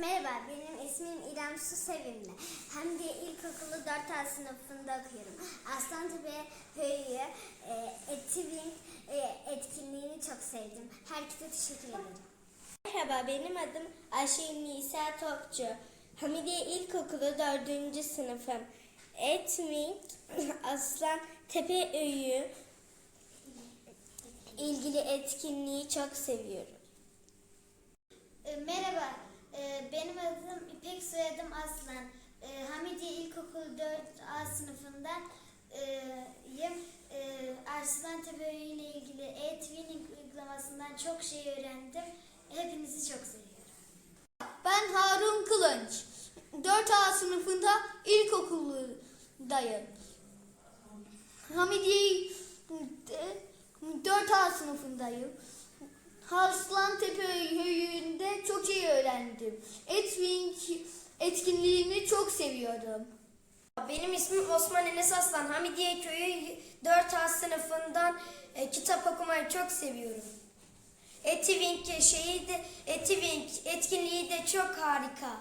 Merhaba, benim ismim İrem Su Sevimli. Hem de ilkokulu 4A sınıfında okuyorum. Aslantepe Höyü e, Etiving e, etkinliğini çok sevdim. Herkese teşekkür ederim. Merhaba, benim adım Ayşe Nisa Topçu. Hamidiye İlkokulu 4. sınıfım. Etmik Aslan Tepe Öyü ilgili etkinliği çok seviyorum. E, merhaba, e, benim adım İpek soyadım Aslan. E, Hamidiye İlkokulu 4A sınıfından e, Arslantepe ile ilgili e-twinning uygulamasından çok şey öğrendim. Hepinizi çok seviyorum. Ben Harun Kılınç. 4A sınıfında ilkokuldayım. Hamidiye 4A sınıfındayım. Harslantepe Höyü'nde çok iyi öğrendim. Etwing etkinliğini çok seviyorum. Benim ismim Osman Enes Aslan. Hamidiye Köyü 4A sınıfından e, kitap okumayı çok seviyorum. Etivink şeyi de Etivink etkinliği de çok harika.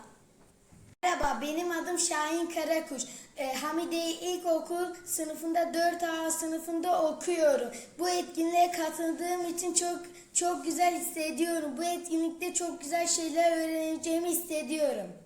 Merhaba, benim adım Şahin Karakuş. Ee, Hamidiye İlkokul sınıfında 4A sınıfında okuyorum. Bu etkinliğe katıldığım için çok çok güzel hissediyorum. Bu etkinlikte çok güzel şeyler öğreneceğimi hissediyorum.